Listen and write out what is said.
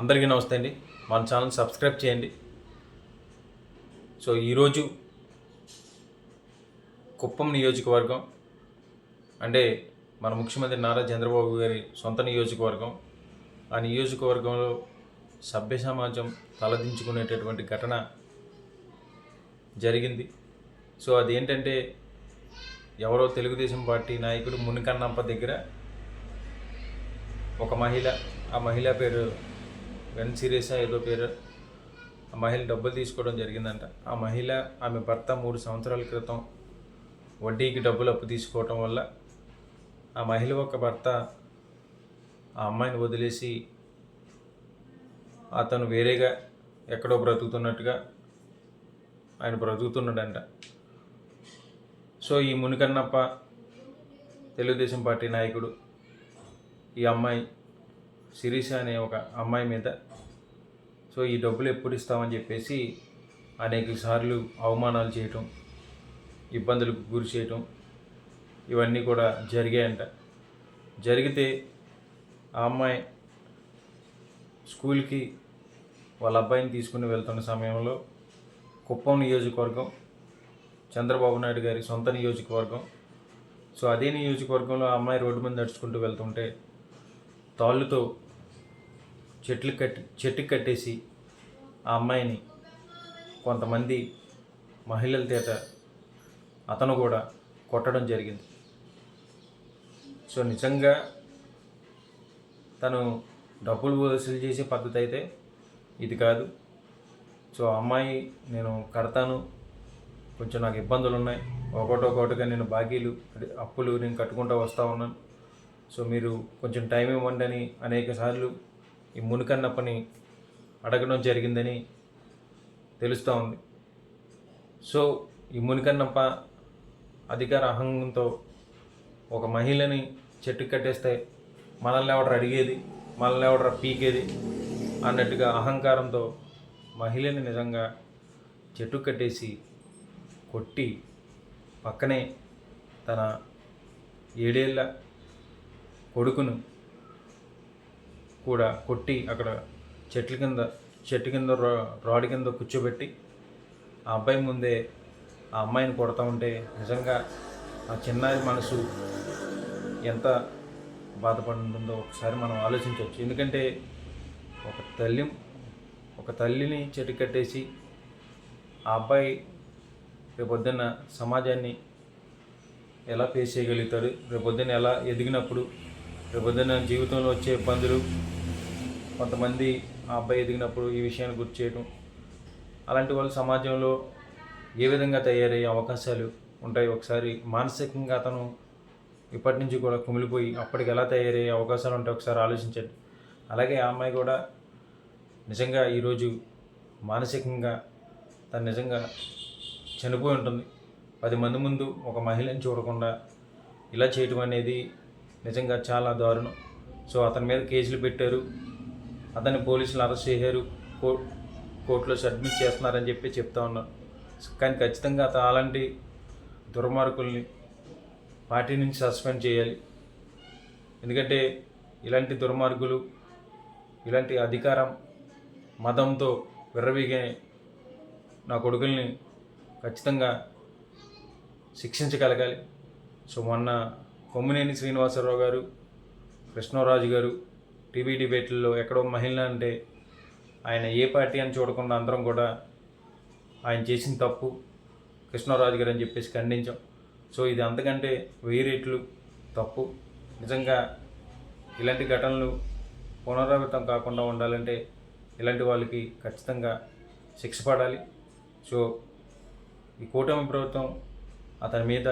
అందరికీ నమస్తే అండి. మన ఛానల్ సబ్స్క్రైబ్ చేయండి. సో ఈరోజు కుప్పం నియోజకవర్గం అంటే మన ముఖ్యమంత్రి నారా చంద్రబాబు గారి సొంత నియోజకవర్గం. ఆ నియోజకవర్గంలో సభ్య సమాజం తలదించుకునేటటువంటి ఘటన జరిగింది. సో అదేంటంటే ఎవరో తెలుగుదేశం పార్టీ నాయకుడు మునికన్నప్ప దగ్గర ఒక మహిళ ఆ మహిళ పేరు వెన్ సిరీసా ఏదో పేరు. ఆ మహిళ డబ్బులు తీసుకోవడం జరిగిందంట. ఆ మహిళ ఆమె భర్త మూడు సంవత్సరాల క్రితం వడ్డీకి డబ్బులు అప్పు తీసుకోవటం వల్ల ఆ మహిళ ఒక భర్త ఆ అమ్మాయిని వదిలేసి అతను వేరేగా ఎక్కడో బ్రతుకుతున్నట్టుగా ఆయన బ్రతుకుతున్నాడంట. సో ఈ మునికన్నప్ప తెలుగుదేశం పార్టీ నాయకుడు ఈ అమ్మాయి శిరీష అనే ఒక అమ్మాయి మీద. సో ఈ డబ్బులు ఎప్పుడు ఇస్తామని చెప్పేసి అనేక సార్లు అవమానాలు చేయటం ఇబ్బందులకు గురి చేయటం ఇవన్నీ కూడా జరిగాయంట. జరిగితే ఆ అమ్మాయి స్కూల్కి వాళ్ళ అబ్బాయిని తీసుకుని వెళ్తున్న సమయంలో కుప్పం నియోజకవర్గం చంద్రబాబు నాయుడు గారి సొంత నియోజకవర్గం. సో అదే నియోజకవర్గంలో ఆ అమ్మాయి రోడ్డు మీద నడుచుకుంటూ వెళ్తుంటే తాళ్ళుతో చెట్లు కట్టి చెట్టుకి కట్టేసి ఆ అమ్మాయిని కొంతమంది మహిళల చేత అతను కూడా కొట్టడం జరిగింది. సో నిజంగా తను డబ్బులు వసూలు చేసే పద్ధతి అయితే ఇది కాదు. సో ఆ అమ్మాయి నేను కడతాను కొంచెం నాకు ఇబ్బందులు ఉన్నాయి. ఒకటి ఒకటిగా నేను బాకీలు అప్పులు నేను కట్టుకుంటూ వస్తూ ఉన్నాను. సో మీరు కొంచెం టైం ఇవ్వండి అని అనేక సార్లు ఈ మునికన్నప్పని అడగడం జరిగిందని తెలుస్తూ ఉంది. సో ఈ మునికన్నప్ప అధికార అహంతో ఒక మహిళని చెట్టు కట్టేస్తే మనల్ని ఎవడరు అడిగేది? మనల్ని ఎవడరు పీకేది? అన్నట్టుగా అహంకారంతో మహిళని నిజంగా చెట్టు కట్టేసి కొట్టి పక్కనే తన ఏడేళ్ళ కొడుకును కూడా కొట్టి అక్కడ చెట్ల కింద చెట్టు కింద రాడ్ కింద కూర్చోబెట్టి ఆ అబ్బాయి ముందే ఆ అమ్మాయిని కొడతా ఉంటే నిజంగా ఆ చిన్నారి మనసు ఎంత బాధపడుతుందో ఒకసారి మనం ఆలోచించవచ్చు. ఎందుకంటే ఒక తల్లి ఒక తల్లిని చెట్టు కట్టేసి ఆ అబ్బాయి రేపొద్దున్న సమాజాన్ని ఎలా ఫేస్ చేయగలుగుతాడు? రేపొద్దున ఎలా ఎదిగినప్పుడు? రేపొద్దున జీవితంలో వచ్చే ఇబ్బందులు కొంతమంది ఆ అబ్బాయి ఎదిగినప్పుడు ఈ విషయాన్ని గుర్తు చేయడం అలాంటి వాళ్ళు సమాజంలో ఏ విధంగా తయారయ్యే అవకాశాలు ఉంటాయి? ఒకసారి మానసికంగా అతను ఇప్పటి నుంచి కూడా కుమిలిపోయి అప్పటికి ఎలా తయారయ్యే అవకాశాలు ఉంటాయి? ఒకసారి ఆలోచించండి. అలాగే ఆ అమ్మాయి కూడా నిజంగా ఈరోజు మానసికంగా తను నిజంగా చనిపోయి ఉంటుంది. పది మంది ముందు ఒక మహిళని చూడకుండా ఇలా చేయటం అనేది నిజంగా చాలా దారుణం. సో అతని మీద కేసులు పెట్టారు. అతన్ని పోలీసులు అరెస్ట్ చేశారు. కోర్టులో సబ్మిట్ చేస్తున్నారని చెప్పి చెప్తా ఉన్నారు కానీ ఖచ్చితంగా అతను అలాంటి దుర్మార్గుల్ని పార్టీ నుంచి సస్పెండ్ చేయాలి. ఎందుకంటే ఇలాంటి దుర్మార్గులు ఇలాంటి అధికారం మతంతో విర్రవీగే నా కొడుకుల్ని ఖచ్చితంగా శిక్షించగలగాలి. సో మొన్న కొమ్మినేని శ్రీనివాసరావు గారు కృష్ణరాజు గారు టీవీ డిబేట్లలో ఎక్కడో మహిళ అంటే ఆయన ఏ పార్టీ అని చూడకుండా అందరం కూడా ఆయన చేసిన తప్పు కృష్ణరాజు గారు అని చెప్పేసి ఖండించాం. సో ఇది అంతకంటే వెయ్యి రెట్లు తప్పు. నిజంగా ఇలాంటి ఘటనలు పునరావృతం కాకుండా ఉండాలంటే ఇలాంటి వాళ్ళకి ఖచ్చితంగా శిక్ష పడాలి. సో ఈ కూటమి ప్రభుత్వం అతని మీద